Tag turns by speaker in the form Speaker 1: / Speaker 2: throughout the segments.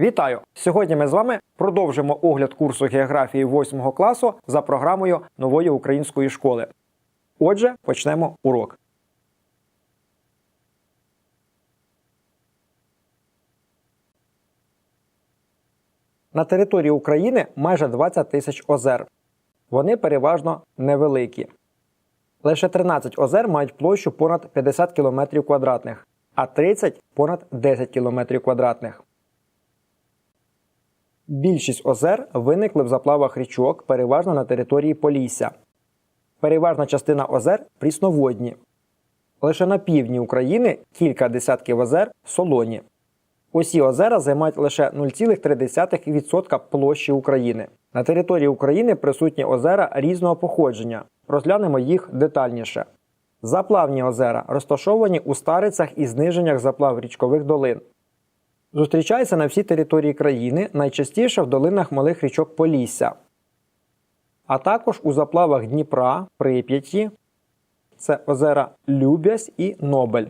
Speaker 1: Вітаю! Сьогодні ми з вами продовжимо огляд курсу географії 8 класу за програмою нової української школи. Отже, почнемо урок. На території України майже 20 тисяч озер. Вони переважно невеликі. Лише 13 озер мають площу понад 50 км квадратних, а 30 понад 10 км квадратних. Більшість озер виникли в заплавах річок, переважно на території Полісся. Переважна частина озер прісноводні. Лише на півдні України кілька десятків озер солоні. Усі озера займають лише 0,3% площі України. На території України присутні озера різного походження. Розглянемо їх детальніше. Заплавні озера розташовані у старицях і зниженнях заплав річкових долин. Зустрічаються на всій території країни, найчастіше в долинах малих річок Полісся, а також у заплавах Дніпра, Прип'яті, це озера Любязь і Нобель,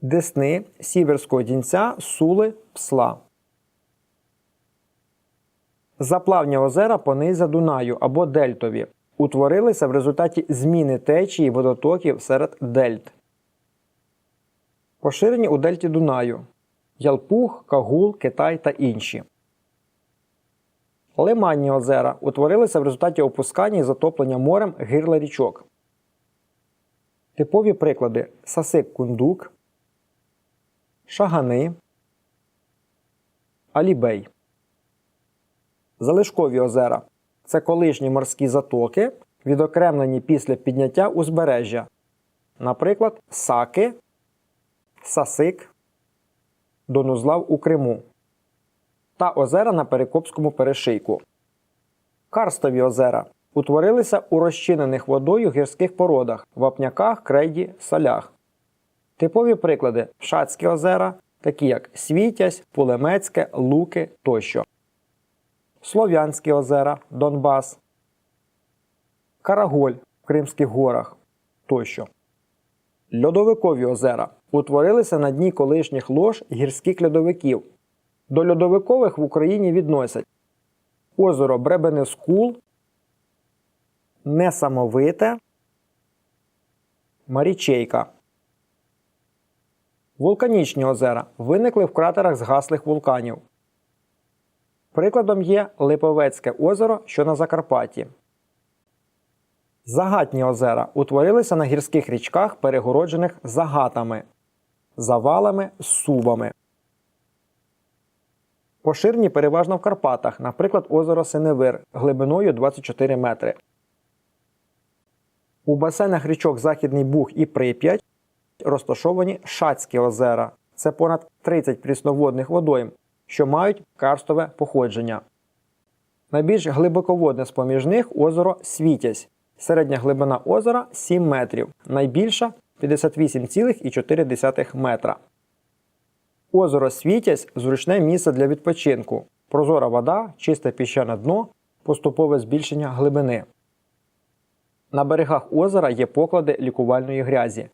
Speaker 1: Десни, Сіверського Дінця, Сули, Псла. Заплавні озера понизя Дунаю або Дельтові утворилися в результаті зміни течії водотоків серед дельт. Поширені у дельті Дунаю. Ялпух, Кагул, Китай та інші. Лиманні озера утворилися в результаті опускання і затоплення морем гирла річок. Типові приклади Сасик Кундук, Шагани, Алібей. Залишкові озера це колишні морські затоки, відокремлені після підняття узбережжя. Наприклад, Саки, Сасик, Донузлав у Криму та озера на Перекопському перешийку. Карстові озера утворилися у розчинених водою гірських породах, вапняках, крейді, солях. Типові приклади Шацькі озера, такі як Світязь, Пулемецьке, Луки тощо. Слов'янські озера, Донбас, Караголь в Кримських горах тощо. Льодовикові озера утворилися на дні колишніх лож гірських льодовиків. До льодовикових в Україні відносять озеро Бребенескул, Несамовите, Марічейка. Вулканічні озера виникли в кратерах згаслих вулканів. Прикладом є Липовецьке озеро, що на Закарпатті. Загатні озера утворилися на гірських річках, перегороджених загатами, завалами, сувами. Поширені переважно в Карпатах, наприклад, озеро Синевир глибиною 24 метри. У басейнах річок Західний Буг і Прип'ять розташовані Шацькі озера. Це понад 30 прісноводних водойм, що мають карстове походження. Найбільш глибоководне з поміж них озеро Світязь. Середня глибина озера 7 метрів, найбільша 58,4 метра. Озеро Світязь зручне місце для відпочинку. Прозора вода, чисте піщане дно, поступове збільшення глибини. На берегах озера є поклади лікувальної грязі.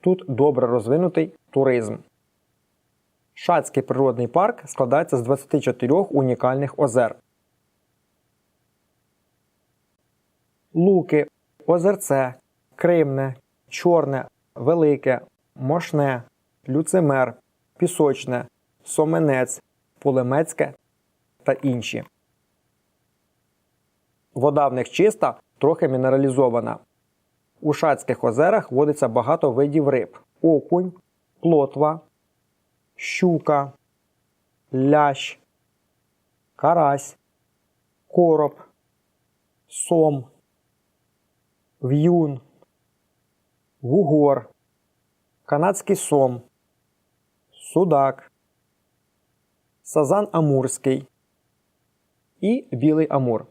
Speaker 1: Тут добре розвинутий туризм. Шацький природний парк складається з 24 унікальних озер. Луки, Озерце, Кримне, Чорне, Велике, Мошне, Люцимер, Пісочне, Соменець, Пулемецьке та інші. Вода в них чиста, трохи мінералізована. У Шацьких озерах водиться багато видів риб: окунь, плотва, щука, лящ, карась, короб, сом, в'юн, вугор, канадський сом, судак, сазан амурський і білий амур.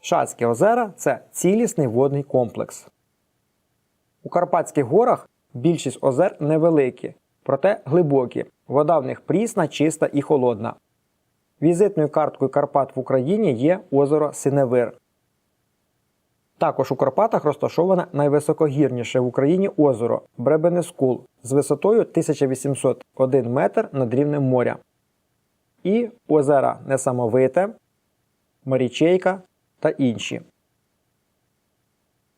Speaker 1: Шацькі озера це цілісний водний комплекс. У Карпатських горах більшість озер невеликі, проте глибокі. Вода в них прісна, чиста і холодна. Візитною карткою Карпат в Україні є озеро Синевир. Також у Карпатах розташоване найвисокогірніше в Україні озеро Бребенескул з висотою 1801 метр над рівнем моря. І озера Несамовите, Марічейка та інші.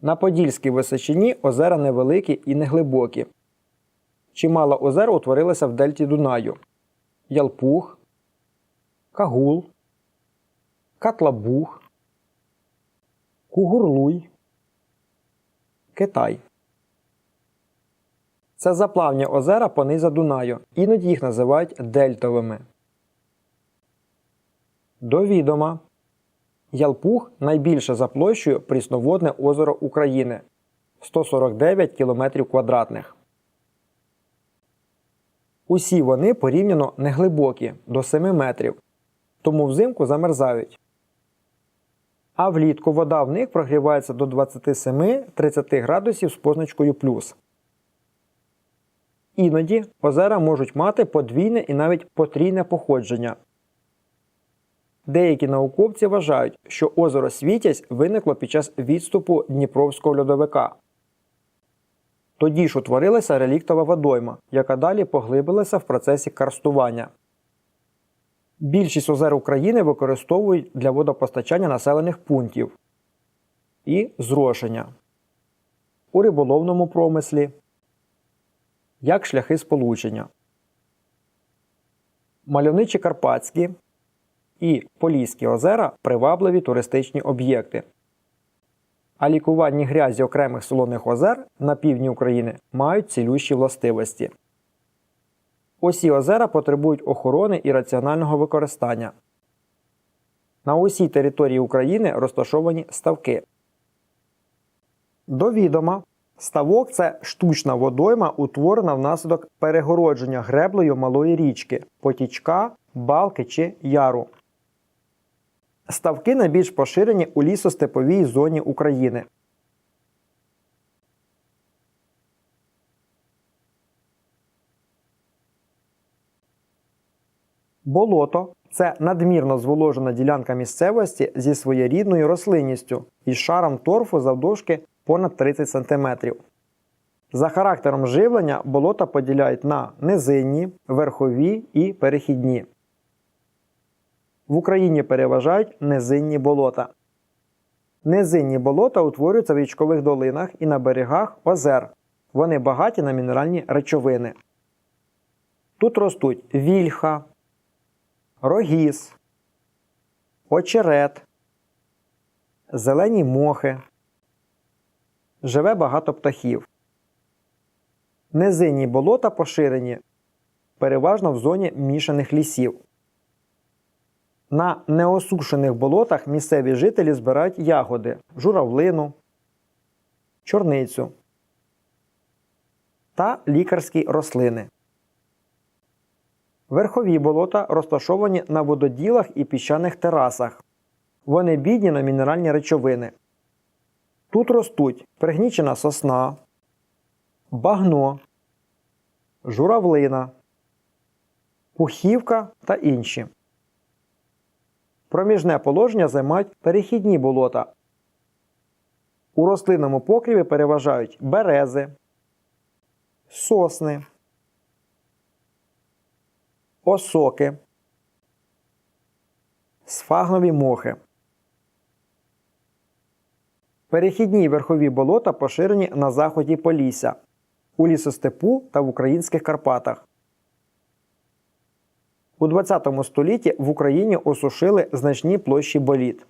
Speaker 1: На Подільській височині озера невеликі і неглибокі. Чимало озер утворилося в дельті Дунаю: Ялпух, Кагул, Катлабух, Кугурлуй, Китай. Це заплавні озера пониза Дунаю. Іноді їх називають дельтовими. До відома. Ялпух найбільше за площею прісноводне озеро України 149 км квадратних. Усі вони порівняно неглибокі до 7 метрів, тому взимку замерзають. А влітку вода в них прогрівається до 27-30 градусів з позначкою плюс. Іноді озера можуть мати подвійне і навіть потрійне походження. Деякі науковці вважають, що озеро Світязь виникло під час відступу Дніпровського льодовика. Тоді ж утворилася реліктова водойма, яка далі поглибилася в процесі карстування. Більшість озер України використовують для водопостачання населених пунктів і зрошення у риболовному промислі як шляхи сполучення. Мальовничі Карпатські і Поліські озера привабливі туристичні об'єкти. А лікувальні грязі окремих солоних озер на півдні України мають цілющі властивості. Усі озера потребують охорони і раціонального використання. На усій території України розташовані ставки. До відома, ставок це штучна водойма, утворена внаслідок перегородження греблею малої річки, потічка, балки чи яру. Ставки найбільш поширені у лісостеповій зоні України. Болото це надмірно зволожена ділянка місцевості зі своєрідною рослинністю із шаром торфу завдовжки понад 30 см. За характером живлення болота поділяють на низинні, верхові і перехідні. В Україні переважають низинні болота. Низинні болота утворюються в річкових долинах і на берегах озер. Вони багаті на мінеральні речовини. Тут ростуть вільха, рогіз, очерет, зелені мохи. Живе багато птахів. Низинні болота поширені переважно в зоні мішаних лісів. На неосушених болотах місцеві жителі збирають ягоди, журавлину, чорницю та лікарські рослини. Верхові болота розташовані на вододілах і піщаних терасах. Вони бідні на мінеральні речовини. Тут ростуть пригнічена сосна, багно, журавлина, пухівка та інші. Проміжне положення займають перехідні болота. У рослинному покріві переважають берези, сосни, осоки, сфагнові мохи. Перехідні верхові болота поширені на заході Полісся, у лісостепу та в українських Карпатах. У ХХ столітті в Україні осушили значні площі боліт.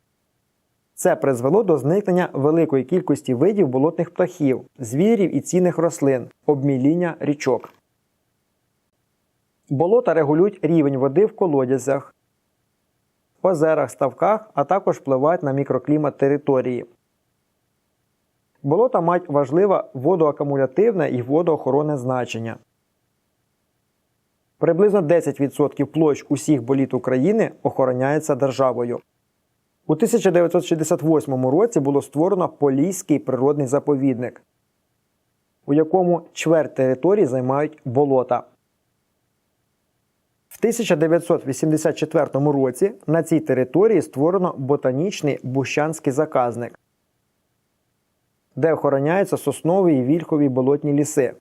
Speaker 1: Це призвело до зникнення великої кількості видів болотних птахів, звірів і цінних рослин, обміління річок. Болота регулюють рівень води в колодязях, озерах, ставках, а також впливають на мікроклімат території. Болота мають важливе водоакумулятивне і водоохоронне значення. Приблизно 10% площ усіх боліт України охороняється державою. У 1968 році було створено Поліський природний заповідник, у якому чверть території займають болота. В 1984 році на цій території створено ботанічний Бущанський заказник. де охороняються соснові і вільхові болотні ліси.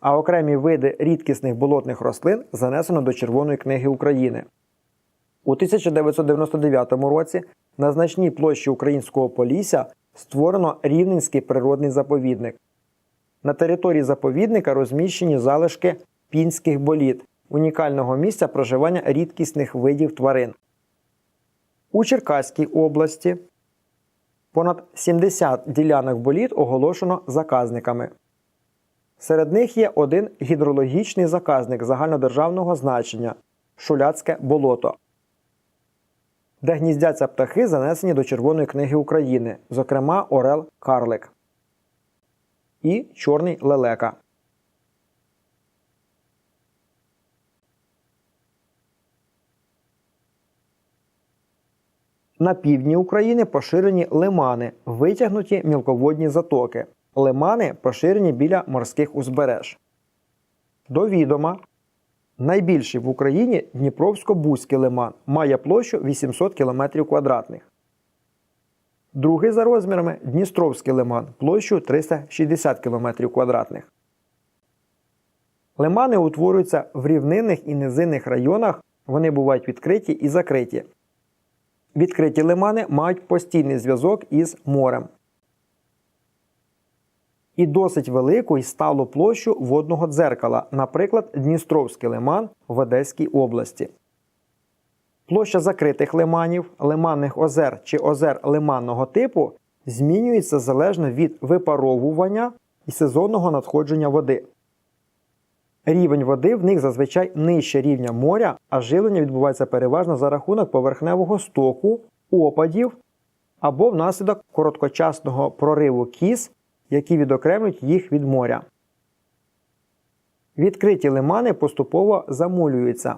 Speaker 1: А окремі види рідкісних болотних рослин занесено до Червоної книги України. У 1999 році на значній площі українського Полісся створено Рівненський природний заповідник. На території заповідника розміщені залишки пінських боліт, унікального місця проживання рідкісних видів тварин. У Черкаській області понад 70 ділянок боліт оголошено заказниками. Серед них є один гідрологічний заказник загальнодержавного значення Шуляцьке болото, де гніздяться птахи, занесені до Червоної книги України, зокрема Орел Карлик і Чорний лелека. На півдні України поширені лимани, витягнуті мілководні затоки. Лимани поширені біля морських узбереж. До відома, найбільший в Україні Дніпровсько-Бузький лиман має площу 800 км квадратних. Другий за розмірами Дністровський лиман площу 360 км квадратних. Лимани утворюються в рівнинних і низинних районах, вони бувають відкриті і закриті. Відкриті лимани мають постійний зв'язок із морем і досить велику і сталу площу водного дзеркала, наприклад, Дністровський лиман в Одеській області. Площа закритих лиманів, лиманних озер чи озер лиманного типу змінюється залежно від випаровування і сезонного надходження води. Рівень води в них зазвичай нижче рівня моря, а живлення відбувається переважно за рахунок поверхневого стоку, опадів або внаслідок короткочасного прориву кіз, які відокремлюють їх від моря. Відкриті лимани поступово замулюються,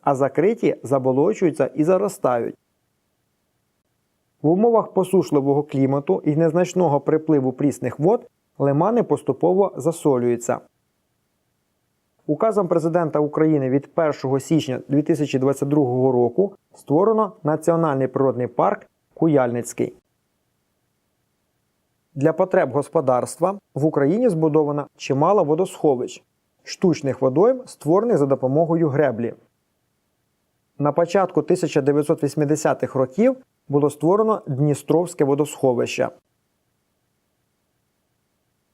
Speaker 1: а закриті заболочуються і заростають. В умовах посушливого клімату і незначного припливу прісних вод лимани поступово засолюються. Указом президента України від 1 січня 2022 року створено Національний природний парк Куяльницький. Для потреб господарства в Україні збудовано чимало водосховищ, штучних водойм, створених за допомогою греблі. На початку 1980-х років було створено Дністровське водосховище.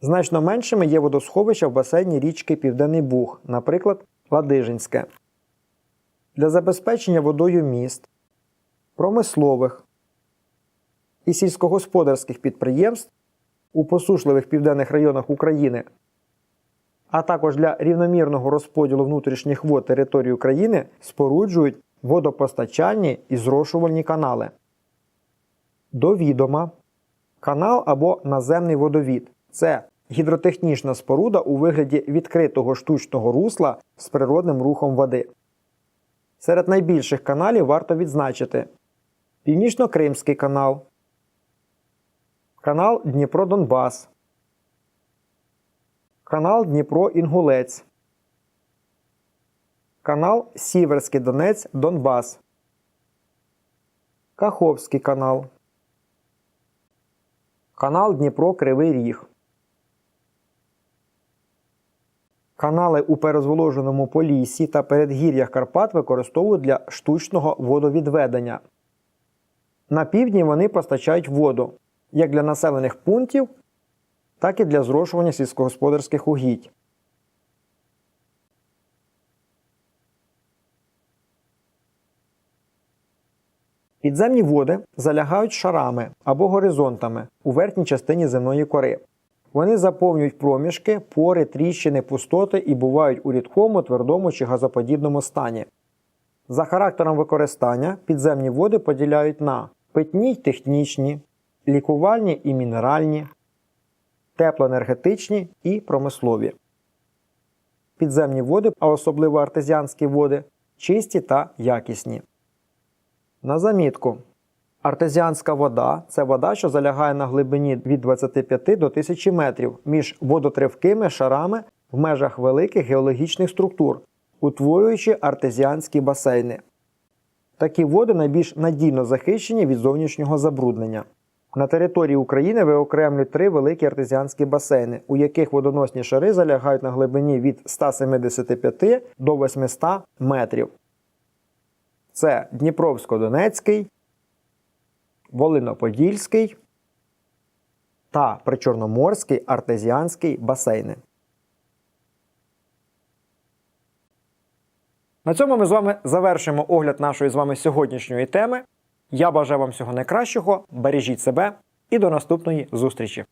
Speaker 1: Значно меншими є водосховища в басейні річки Південний Буг, наприклад, Ладижинське. Для забезпечення водою міст, промислових і сільськогосподарських підприємств у посушливих південних районах України, а також для рівномірного розподілу внутрішніх вод території України споруджують водопостачальні і зрошувальні канали. До відома канал або наземний водовід це гідротехнічна споруда у вигляді відкритого штучного русла з природним рухом води. Серед найбільших каналів варто відзначити Північно-Кримський канал, канал Дніпро-Донбас, канал Дніпро-Інгулець, канал Сіверський Донець Донбас, Каховський канал, канал Дніпро-Кривий Ріг. Канали у перезволоженому Поліссі та передгір'ях Карпат використовують для штучного водовідведення. На півдні вони постачають воду як для населених пунктів, так і для зрошування сільськогосподарських угідь. Підземні води залягають шарами або горизонтами у верхній частині земної кори. Вони заповнюють проміжки, пори, тріщини, пустоти і бувають у рідкому, твердому чи газоподібному стані. За характером використання підземні води поділяють на питні й технічні, лікувальні і мінеральні, теплоенергетичні і промислові. Підземні води, а особливо артезіанські води, чисті та якісні. На замітку. Артезіанська вода це вода, що залягає на глибині від 25 до 1000 метрів між водотривкими шарами в межах великих геологічних структур, утворюючи артезіанські басейни. Такі води найбільш надійно захищені від зовнішнього забруднення. На території України виокремлюють три великі артезіанські басейни, у яких водоносні шари залягають на глибині від 175 до 800 метрів. Це Дніпровсько-Донецький, Волиноподільський та Причорноморський артезіанський басейни. На цьому ми з вами завершимо огляд нашої з вами сьогоднішньої теми. Я бажаю вам всього найкращого, бережіть себе і до наступної зустрічі!